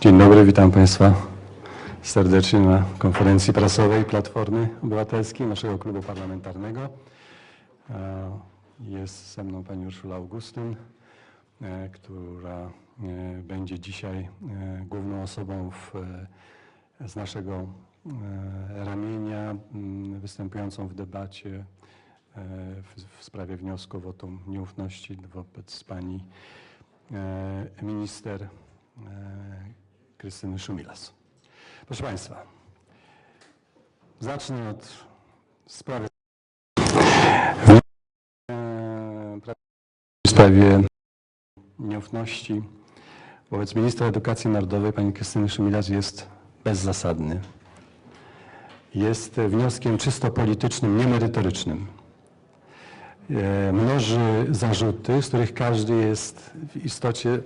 Dzień dobry, witam Państwa serdecznie na konferencji prasowej Platformy Obywatelskiej, naszego klubu parlamentarnego. E, Jest ze mną pani Urszula Augustyn, e, która e, będzie dzisiaj główną osobą w, z naszego ramienia m, występującą w debacie w, sprawie wniosku o wotum nieufności wobec pani minister Krystyny Szumilas. Proszę Państwa, zacznę od sprawy w sprawie nieufności wobec ministra edukacji narodowej pani Krystyny Szumilas jest bezzasadny. Jest wnioskiem czysto politycznym, niemerytorycznym. E, Mnoży zarzuty, z których każdy jest w istocie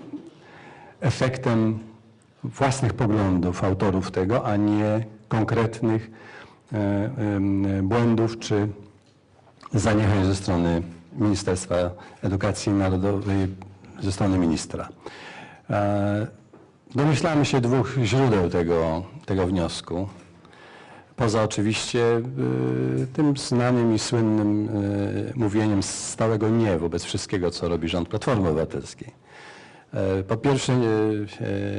efektem własnych poglądów autorów tego, a nie konkretnych e, em, błędów czy zaniechań ze strony Ministerstwa Edukacji Narodowej, ze strony ministra. E, Domyślamy się dwóch źródeł tego, tego wniosku. Poza oczywiście tym znanym i słynnym mówieniem stałego nie wobec wszystkiego, co robi rząd Platformy Obywatelskiej. E, Po pierwsze e,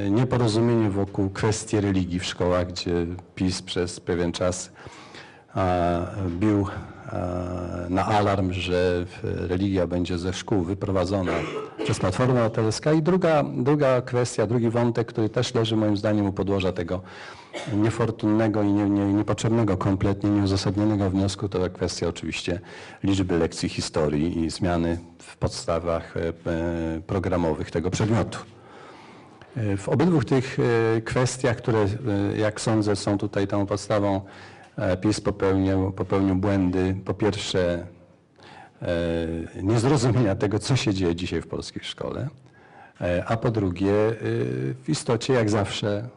e, nieporozumienie wokół kwestii religii w szkołach, gdzie PiS przez pewien czas bił na alarm, że religia będzie ze szkół wyprowadzona przez Platformę Obywatelską. I druga, druga kwestia, drugi wątek, który też leży moim zdaniem u podłoża tego niefortunnego i nie, nie, niepotrzebnego kompletnie, nieuzasadnionego wniosku, to kwestia oczywiście liczby lekcji historii i zmiany w podstawach e, e, programowych tego przedmiotu. E, W obydwu tych e, kwestiach, które e, jak sądzę są tutaj tą podstawą, e, PiS popełnił, popełnił błędy. Po pierwsze e, niezrozumienia tego, co się dzieje dzisiaj w polskiej szkole, e, a po drugie e, w istocie jak zawsze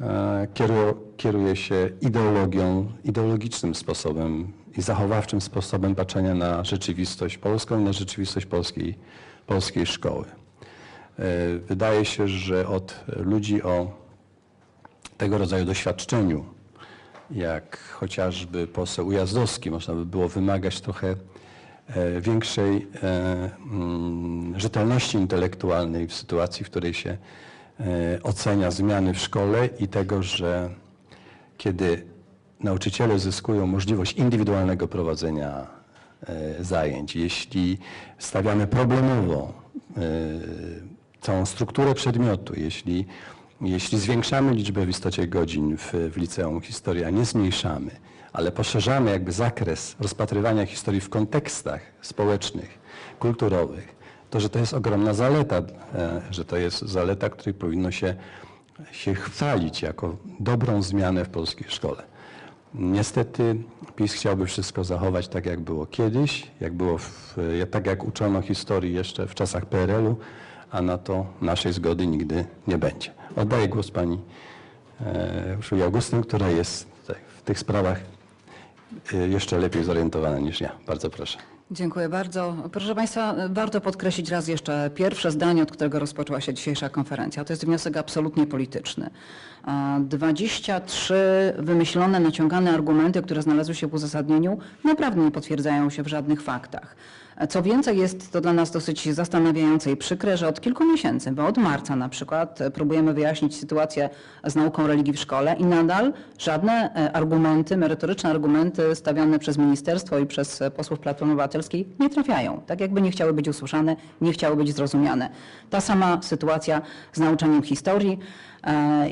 e, kieru- kieruje się ideologią, ideologicznym sposobem i zachowawczym sposobem patrzenia na rzeczywistość polską i na rzeczywistość polskiej, polskiej szkoły. E, Wydaje się, że od ludzi o tego rodzaju doświadczeniu, jak chociażby poseł Ujazdowski, można by było wymagać trochę e, większej e, mm, rzetelności intelektualnej w sytuacji, w której się e, ocenia zmiany w szkole i tego, że kiedy nauczyciele zyskują możliwość indywidualnego prowadzenia zajęć, jeśli stawiamy problemowo całą strukturę przedmiotu, jeśli, jeśli zwiększamy liczbę w istocie godzin w, w liceum historii, a nie zmniejszamy, ale poszerzamy jakby zakres rozpatrywania historii w kontekstach społecznych, kulturowych, to że to jest ogromna zaleta, e, że to jest zaleta, której powinno się, się chwalić jako dobrą zmianę w polskiej szkole. Niestety PiS chciałby wszystko zachować tak, jak było kiedyś, jak było w, tak jak uczono historii jeszcze w czasach PRL-u, a na to naszej zgody nigdy nie będzie. Oddaję głos pani e, Urszuli Augustyn, która jest w tych sprawach e, jeszcze lepiej zorientowana niż ja. Bardzo proszę. Dziękuję bardzo. Proszę Państwa, warto podkreślić raz jeszcze pierwsze zdanie, od którego rozpoczęła się dzisiejsza konferencja. To jest wniosek absolutnie polityczny. A 23 wymyślone, naciągane argumenty, które znalazły się w uzasadnieniu, naprawdę nie potwierdzają się w żadnych faktach. Co więcej, jest to dla nas dosyć zastanawiające i przykre, że od kilku miesięcy, bo od marca na przykład, próbujemy wyjaśnić sytuację z nauką religii w szkole i nadal żadne e, argumenty, merytoryczne argumenty stawiane przez ministerstwo i przez posłów Platformy Obywatelskiej nie trafiają. Tak jakby nie chciały być usłyszane, nie chciały być zrozumiane. Ta sama sytuacja z nauczaniem historii. E,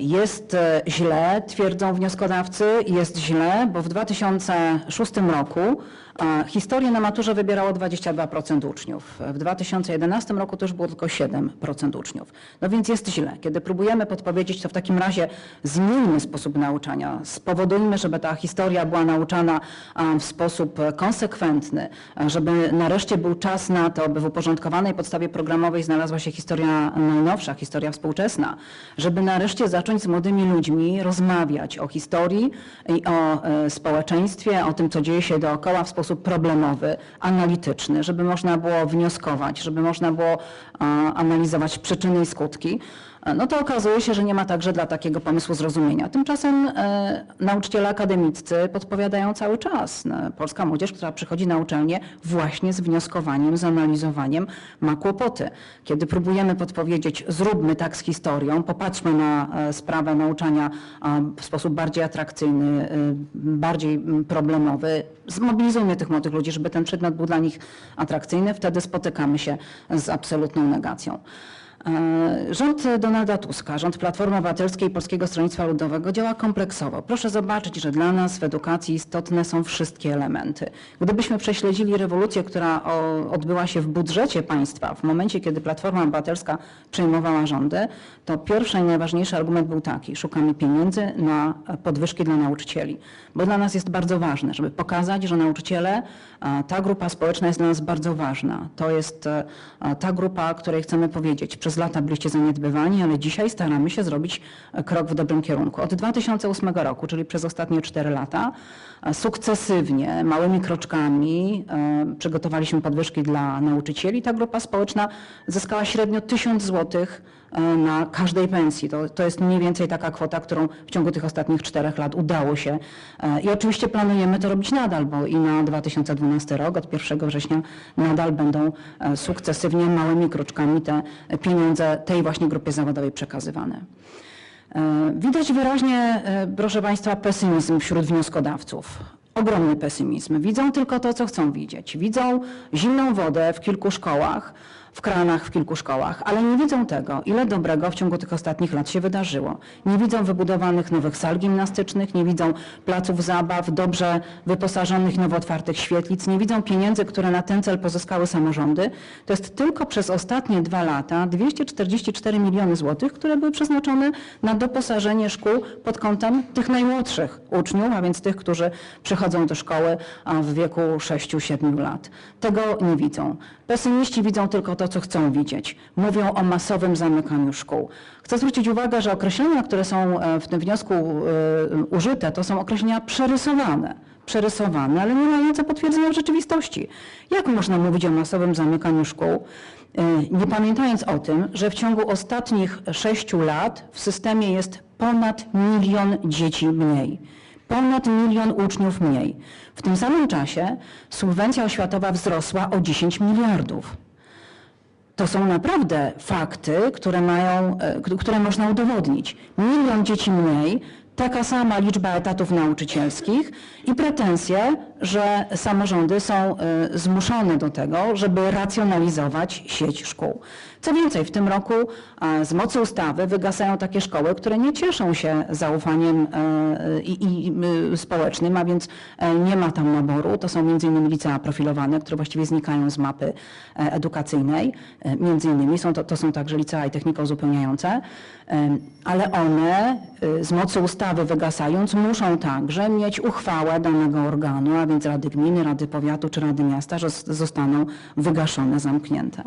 Jest e, źle, twierdzą wnioskodawcy, jest źle, bo w 2006 roku e, historię na maturze wybierało 22% uczniów. W 2011 roku to już było tylko 7% uczniów. No więc jest źle. Kiedy próbujemy podpowiedzieć, to w takim razie zmieńmy sposób nauczania, spowodujmy, żeby ta historia była nauczana e, w sposób konsekwentny, żeby nareszcie był czas na to, by w uporządkowanej podstawie programowej znalazła się historia najnowsza, historia współczesna, żeby nareszcie zacząć z młodymi ludźmi rozmawiać o historii i o e, społeczeństwie, o tym, co dzieje się dookoła w sposób problemowy, analityczny, żeby można było wnioskować, żeby można było analizować przyczyny i skutki. No to okazuje się, że nie ma także dla takiego pomysłu zrozumienia. Tymczasem e, nauczyciele akademiccy podpowiadają cały czas. No, Polska młodzież, która przychodzi na uczelnię właśnie z wnioskowaniem, z analizowaniem, ma kłopoty. Kiedy próbujemy podpowiedzieć, zróbmy tak z historią, popatrzmy na e, sprawę nauczania w sposób bardziej atrakcyjny, e, bardziej problemowy, zmobilizujmy tych młodych ludzi, żeby ten przedmiot był dla nich atrakcyjny, wtedy spotykamy się z absolutną negacją. E, Rząd Donalda Tuska, rząd Platformy Obywatelskiej i Polskiego Stronnictwa Ludowego działa kompleksowo. Proszę zobaczyć, że dla nas w edukacji istotne są wszystkie elementy. Gdybyśmy prześledzili rewolucję, która odbyła się w budżecie państwa w momencie, kiedy Platforma Obywatelska przejmowała rządy, to pierwszy i najważniejszy argument był taki, szukamy pieniędzy na podwyżki dla nauczycieli. Bo dla nas jest bardzo ważne, żeby pokazać, że nauczyciele, ta grupa społeczna jest dla nas bardzo ważna. To jest e, ta grupa, której chcemy powiedzieć, przez lata byliście zaniedbywani, ale dzisiaj staramy się zrobić e, krok w dobrym kierunku. Od 2008 roku, czyli przez ostatnie 4 lata, e, sukcesywnie, małymi kroczkami e, przygotowaliśmy podwyżki dla nauczycieli. Ta grupa społeczna zyskała średnio 1000 złotych na każdej pensji. To, to jest mniej więcej taka kwota, którą w ciągu tych ostatnich czterech lat udało się. E, I oczywiście planujemy to robić nadal, bo i na 2012 rok, od 1 września nadal będą e, sukcesywnie, małymi kroczkami te pieniądze tej właśnie grupie zawodowej przekazywane. E, Widać wyraźnie, e, proszę Państwa, pesymizm wśród wnioskodawców. Ogromny pesymizm. Widzą tylko to, co chcą widzieć. Widzą zimną wodę w kilku szkołach, w kranach w kilku szkołach, ale nie widzą tego, ile dobrego w ciągu tych ostatnich lat się wydarzyło. Nie widzą wybudowanych nowych sal gimnastycznych, nie widzą placów zabaw, dobrze wyposażonych, nowo otwartych świetlic, nie widzą pieniędzy, które na ten cel pozyskały samorządy. To jest tylko przez ostatnie dwa lata 244 miliony złotych, które były przeznaczone na doposażenie szkół pod kątem tych najmłodszych uczniów, a więc tych, którzy przychodzą do szkoły w wieku 6-7 lat. Tego nie widzą. Pesymiści widzą tylko to, co chcą widzieć. Mówią o masowym zamykaniu szkół. Chcę zwrócić uwagę, że określenia, które są e, w tym wniosku e, użyte, to są określenia przerysowane. Przerysowane, ale nie mające potwierdzenia w rzeczywistości. Jak można mówić o masowym zamykaniu szkół, e, nie pamiętając o tym, że w ciągu ostatnich sześciu lat w systemie jest ponad milion dzieci mniej. Ponad milion uczniów mniej. W tym samym czasie subwencja oświatowa wzrosła o 10 miliardów. To są naprawdę fakty, które, mają, e, które można udowodnić. Milion dzieci mniej, taka sama liczba etatów nauczycielskich i pretensje, że samorządy są e, zmuszone do tego, żeby racjonalizować sieć szkół. Co więcej, w tym roku z mocy ustawy wygasają takie szkoły, które nie cieszą się zaufaniem e, i, y, społecznym, a więc e, nie ma tam naboru. To są m.in. licea profilowane, które właściwie znikają z mapy e, edukacyjnej. E, Między innymi są to, to są także licea i techniki uzupełniające, ale one y, z mocy ustawy wygasając muszą także mieć uchwałę danego organu, a więc Rady Gminy, Rady Powiatu czy Rady Miasta, że zostaną wygaszone, zamknięte.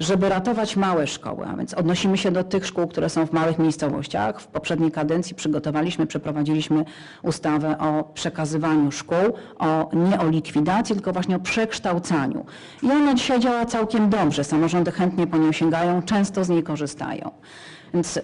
Żeby ratować małe szkoły, a więc odnosimy się do tych szkół, które są w małych miejscowościach. W poprzedniej kadencji przygotowaliśmy, przeprowadziliśmy ustawę o przekazywaniu szkół, o, nie o likwidacji, tylko właśnie o przekształcaniu. I ona dzisiaj działa całkiem dobrze. Samorządy chętnie po nią sięgają, często z niej korzystają. Więc e,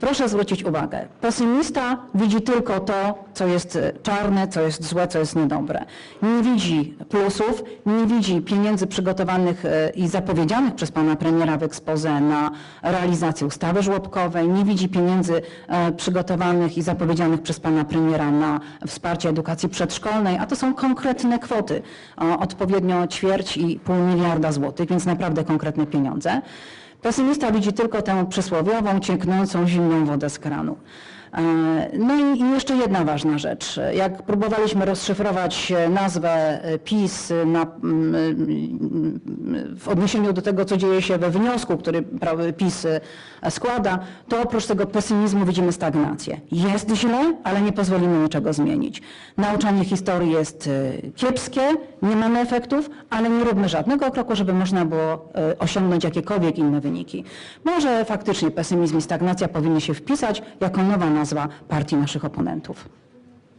proszę zwrócić uwagę, pesymista widzi tylko to, co jest e, czarne, co jest złe, co jest niedobre. Nie widzi plusów, nie widzi pieniędzy przygotowanych e, i zapowiedzianych przez pana premiera w ekspoze na realizację ustawy żłobkowej, nie widzi pieniędzy przygotowanych i zapowiedzianych przez pana premiera na wsparcie edukacji przedszkolnej, a to są konkretne kwoty, odpowiednio ćwierć i pół miliarda złotych, więc naprawdę konkretne pieniądze. Pesymista widzi tylko tę przysłowiową, cieknącą zimną wodę z kranu. E, No i jeszcze jedna ważna rzecz. Jak próbowaliśmy rozszyfrować e, nazwę e, PiS na, w odniesieniu do tego, co dzieje się we wniosku, który PiS składa, to oprócz tego pesymizmu widzimy stagnację. Jest źle, ale nie pozwolimy niczego zmienić. Nauczanie historii jest kiepskie, nie mamy efektów, ale nie róbmy żadnego kroku, żeby można było osiągnąć jakiekolwiek inne wyniki. Może faktycznie pesymizm i stagnacja powinny się wpisać jako nowa nazwa partii naszych oponentów.